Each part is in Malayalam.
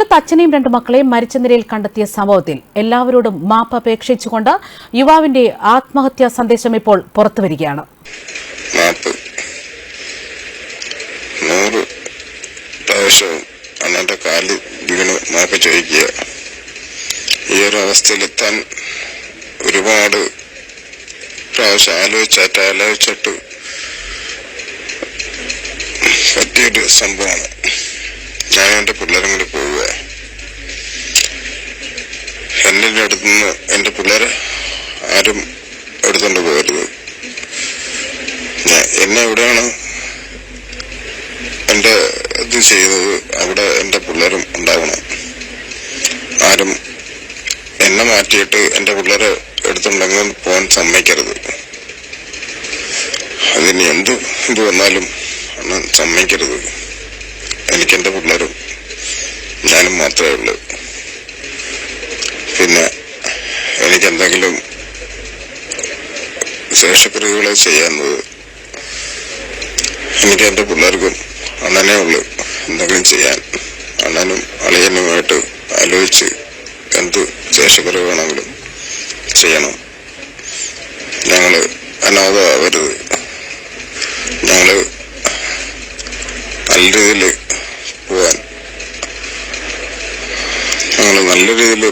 കൊല്ലത്ത് അച്ഛനെയും രണ്ട് മക്കളെയും മരിച്ച നിലയിൽ കണ്ടെത്തിയ സംഭവത്തിൽ എല്ലാവരോടും മാപ്പ് അപേക്ഷിച്ചുകൊണ്ട് യുവാവിന്റെ ആത്മഹത്യാ സന്ദേശം ഇപ്പോൾ പുറത്തുവരികയാണ് അണ്ണന്റെ കാലിൽ വീണ് മാപ്പ് ചോദിക്കുക. ഈ ഒരു അവസ്ഥയിലെത്താൻ ഒരുപാട് പ്രാവശ്യം ആലോചിച്ചാട്ട് ആലോചിച്ചിട്ട് പറ്റിയൊരു സംഭവമാണ്. ഞാൻ എന്റെ പിള്ളേരും കൂടി എന്റെ അടുത്ത് നിന്ന് എന്റെ പിള്ളേരെ ആരും എടുത്തോണ്ട് പോകരുത്. എന്നെ എവിടെയാണ് എന്റെ ഇത് ചെയ്തത് അവിടെ എന്റെ പിള്ളേരും ഉണ്ടാവണം. ആരും എന്നെ മാറ്റിയിട്ട് എന്റെ പിള്ളേരെ എടുത്തുണ്ടെങ്കിൽ പോകാൻ സമ്മതിക്കരുത്. അതിന് എന്ത് ഇത് വന്നാലും സമ്മതിക്കരുത്. എനിക്ക് എന്റെ പിള്ളേരും ഞാനും മാത്രമേ ഉള്ളൂ പിന്നെ എനിക്ക് എന്തെങ്കിലും ശേഷക്രിയകളെ ചെയ്യാന്നത് എനിക്ക് എന്റെ പിള്ളേർക്കും അണ്ണനെ ഉള്ളു എന്തെങ്കിലും ചെയ്യാൻ. അണ്ണനും അളിയനുമായിട്ട് ആലോചിച്ച് എന്ത് ശേഷക്കുറവ് വേണമെങ്കിലും ചെയ്യണം. ഞങ്ങൾ അനാഥമാവരുത് ഞങ്ങൾ നല്ല രീതിയിൽ പോവാൻ. ഞങ്ങൾ നല്ല രീതിയിൽ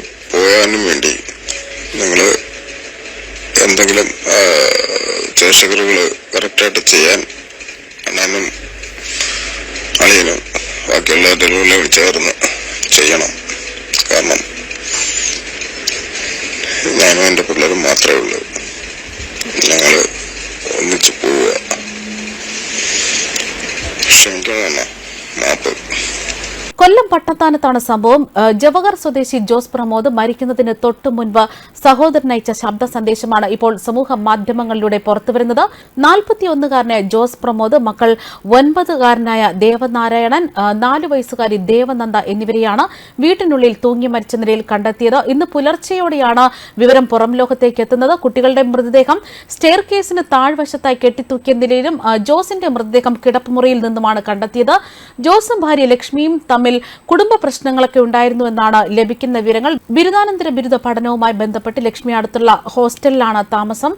എന്തെങ്കിലും ശേഷക്കുറവുകൾ കറക്റ്റായിട്ട് ചെയ്യാൻ അണ്ണനും അളിയനും ബാക്കിയുള്ള കൂടെ ചേർന്ന് ചെയ്യണം. കാരണം ഞാനും എന്റെ പിള്ളേരും മാത്രമേ ഉള്ളൂ. ഞങ്ങൾ ഒന്നിച്ച് പോവുക. ക്ഷമിക്കണം തന്നെ മാപ്പ്. കൊല്ലം പട്ടത്താനത്താണ് സംഭവം. ജവഹർ സ്വദേശി ജോസ് പ്രമോദ് മരിക്കുന്നതിന് തൊട്ടു മുൻപ് സഹോദരൻ അയച്ച ശബ്ദ സന്ദേശമാണ് ഇപ്പോൾ സമൂഹ മാധ്യമങ്ങളിലൂടെ പുറത്തുവരുന്നത്. നാൽപ്പത്തിയൊന്നുകാരനായ ജോസ് പ്രമോദ് മക്കൾ ഒൻപതുകാരനായ ദേവനാരായണൻ നാല് വയസ്സുകാരി ദേവനന്ദ എന്നിവരെയാണ് വീട്ടിനുള്ളിൽ തൂങ്ങി മരിച്ച നിലയിൽ കണ്ടെത്തിയത്. ഇന്ന് പുലർച്ചെയോടെയാണ് വിവരം പുറം ലോകത്തേക്ക് എത്തുന്നത്. കുട്ടികളുടെ മൃതദേഹം സ്റ്റെയർ കേസിന് താഴ്വശത്തായി കെട്ടിത്തൂക്കിയ നിലയിലും ജോസിന്റെ മൃതദേഹം കിടപ്പുമുറിയിൽ നിന്നുമാണ് കണ്ടെത്തിയത്. ജോസും ഭാര്യ ലക്ഷ്മിയും തമ്മിൽ കുടുംബ പ്രശ്നങ്ങളൊക്കെ ഉണ്ടായിരുന്നുവെന്നാണ് ലഭിക്കുന്ന വിവരങ്ങൾ. ബിരുദാനന്തര ബിരുദ പഠനവുമായി ബന്ധപ്പെട്ട് ലക്ഷ്മി അടുത്തുള്ള ഹോസ്റ്റലിലാണ് താമസം.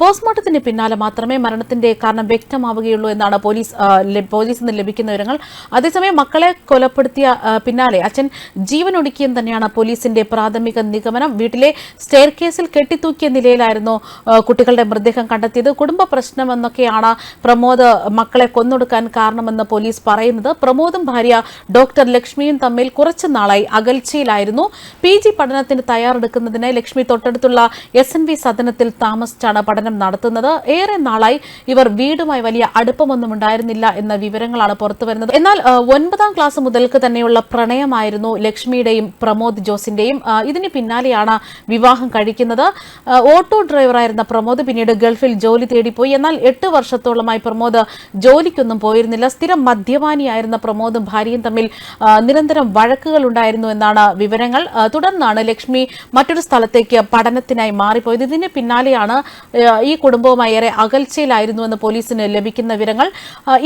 പോസ്റ്റ്മോർട്ടത്തിന് പിന്നാലെ മാത്രമേ മരണത്തിന്റെ കാരണം വ്യക്തമാവുകയുള്ളൂ എന്നാണ് പോലീസ് പോലീസിൽ നിന്ന് ലഭിക്കുന്ന വിവരങ്ങൾ. അതേസമയം മക്കളെ കൊലപ്പെടുത്തിയ പിന്നാലെ അച്ഛൻ ജീവനൊടുക്കിയെന്ന് തന്നെയാണ് പോലീസിന്റെ പ്രാഥമിക നിഗമനം. വീട്ടിലെ സ്റ്റെയർ കേസിൽ കെട്ടിത്തൂക്കിയ നിലയിലായിരുന്നു കുട്ടികളുടെ മൃതദേഹം കണ്ടെത്തിയത്. കുടുംബ പ്രശ്നമെന്നൊക്കെയാണ് പ്രമോദ് മക്കളെ കൊന്നൊടുക്കാൻ കാരണമെന്ന് പോലീസ് പറയുന്നത്. പ്രമോദും ഭാര്യ ഡോക്ടർ ലക്ഷ്മിയും തമ്മിൽ കുറച്ചു നാളായി അകൽച്ചയിലായിരുന്നു. പി ജി പഠനത്തിന് തയ്യാറെടുക്കുന്നതിന് ലക്ഷ്മി തൊട്ടടുത്തുള്ള എസ് എൻ വി സദനത്തിൽ താമസിച്ചാണ് പഠനം നടത്തുന്നത്. ഏറെ നാളായി ഇവർ വീടുമായി വലിയ അടുപ്പമൊന്നും ഉണ്ടായിരുന്നില്ല എന്ന വിവരങ്ങളാണ് പുറത്തുവരുന്നത് എന്നാൽ ഒൻപതാം ക്ലാസ് മുതൽക്ക് തന്നെയുള്ള പ്രണയമായിരുന്നു ലക്ഷ്മിയുടെയും പ്രമോദ് ജോസിന്റെയും. ഇതിന് പിന്നാലെയാണ് വിവാഹം കഴിക്കുന്നത്. ഓട്ടോ ഡ്രൈവറായിരുന്ന പ്രമോദ് പിന്നീട് ഗൾഫിൽ ജോലി തേടിപ്പോയി. എന്നാൽ എട്ട് വർഷത്തോളമായി പ്രമോദ് ജോലിക്കൊന്നും പോയിരുന്നില്ല. സ്ഥിരം മദ്യപാനിയായിരുന്ന പ്രമോദും ഭാര്യയും തമ്മിൽ നിരന്തരം വഴക്കുകൾ ഉണ്ടായിരുന്നു എന്നാണ് വിവരങ്ങൾ. തുടർന്നാണ് ലക്ഷ്മി മറ്റൊരു സ്ഥലത്തേക്ക് പഠനത്തിനായി മാറിപ്പോയത്. ഇതിന് പിന്നാലെയാണ് ഈ കുടുംബവുമായി ഏറെ അകൽച്ചയിലായിരുന്നുവെന്ന് പോലീസിന് ലഭിക്കുന്ന വിവരങ്ങൾ.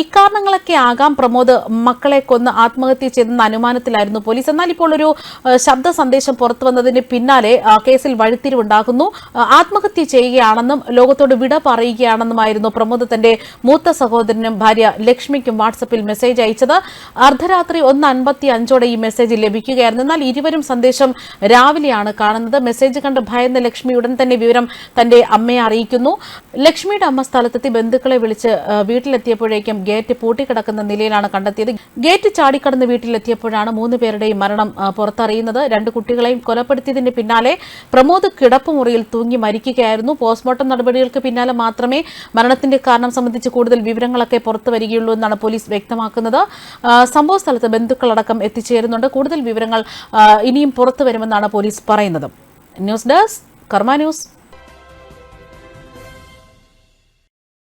ഇക്കാരണങ്ങളൊക്കെ ആകാം പ്രമോദ് മക്കളെ കൊന്ന് ആത്മഹത്യ ചെയ്തെന്ന അനുമാനത്തിലായിരുന്നു പോലീസ്. എന്നാൽ ഇപ്പോൾ ഒരു ശബ്ദ സന്ദേശം പുറത്തു വന്നതിന് പിന്നാലെ കേസിൽ വഴിത്തിരിവുണ്ടാകുന്നു. ആത്മഹത്യ ചെയ്യുകയാണെന്നും ലോകത്തോട് വിട പറയുകയാണെന്നുമായിരുന്നു പ്രമോദ് തന്റെ മൂത്ത സഹോദരനും ഭാര്യ ലക്ഷ്മിക്കും വാട്സപ്പിൽ മെസ്സേജ് അയച്ചത്. അർദ്ധരാത്രി ഒന്ന് അൻപത്തി അഞ്ചോടെ ഈ മെസ്സേജ് ലഭിക്കുകയായിരുന്നു. എന്നാൽ ഇരുവരും സന്ദേശം രാവിലെയാണ് കാണുന്നത്. മെസ്സേജ് കണ്ട് ഭയന്ന ലക്ഷ്മി ഉടൻ തന്നെ വിവരം തന്റെ അമ്മയെ അറിയിക്കുന്നു. ലക്ഷ്മിയുടെ അമ്മ സ്ഥലത്തെത്തി ബന്ധുക്കളെ വിളിച്ച് വീട്ടിലെത്തിയപ്പോഴേക്കും ഗേറ്റ് പൂട്ടിക്കിടക്കുന്ന നിലയിലാണ് കണ്ടെത്തിയത്. ഗേറ്റ് ചാടിക്കടന്ന് വീട്ടിലെത്തിയപ്പോഴാണ് മൂന്ന് പേരുടെയും മരണം പുറത്തറിയുന്നത്. രണ്ട് കുട്ടികളെയും കൊലപ്പെടുത്തിയതിന് പിന്നാലെ പ്രമോദ് കിടപ്പുമുറിയിൽ തൂങ്ങി മരിക്കുകയായിരുന്നു. പോസ്റ്റ്മോർട്ടം നടപടികൾക്ക് പിന്നാലെ മാത്രമേ മരണത്തിന്റെ കാരണം സംബന്ധിച്ച് കൂടുതൽ വിവരങ്ങളൊക്കെ പുറത്തു വരികയുള്ളൂ എന്നാണ് പോലീസ് വ്യക്തമാക്കുന്നത്. സംഭവ സ്ഥലത്ത് ബന്ധുക്കളടക്കം എത്തിച്ചേരുന്നുണ്ട്. കൂടുതൽ വിവരങ്ങൾ ഇനിയും പുറത്തു വരുമെന്നാണ് പോലീസ് പറയുന്നത്. News desk Karma news.